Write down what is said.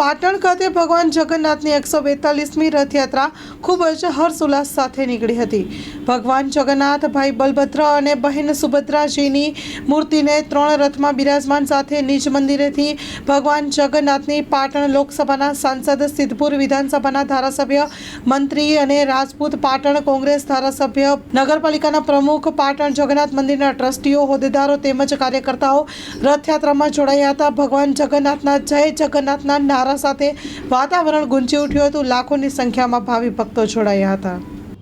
પાટણ ખાતે ભગવાન જગન્નાથની એકસો બેતાલીસમી રથયાત્રા ખૂબ જ હર્ષોલ્લાસ સાથે નીકળી હતી. ભગવાન જગન્નાથ, ભાઈ બલભદ્ર અને બહેન સુભદ્રાજીની મૂર્તિને ત્રણ રથમાં બિરાજમાન સાથે નિજ મંદિરેથી ભગવાન જગન્નાથની પાટણ લોકસભાના સાંસદ, સિદ્ધપુર વિધાનસભાના ધારાસભ્ય, મંત્રી અને રાજપૂત પાટણ કોંગ્રેસ ધારાસભ્ય, નગરપાલિકાના પ્રમુખ, પાટણ જગન્નાથ મંદિરના ટ્રસ્ટીઓ, હોદ્દેદારો તેમજ કાર્યકર્તાઓ રથયાત્રામાં જોડાયા હતા. ભગવાન જગન્નાથના જય જગન્નાથના નારા સાથે વાતાવરણ ગુંજી ઉઠ્યું હતું. લાખોની સંખ્યામાં ભાવિ ભક્તો જોડાયા હતા.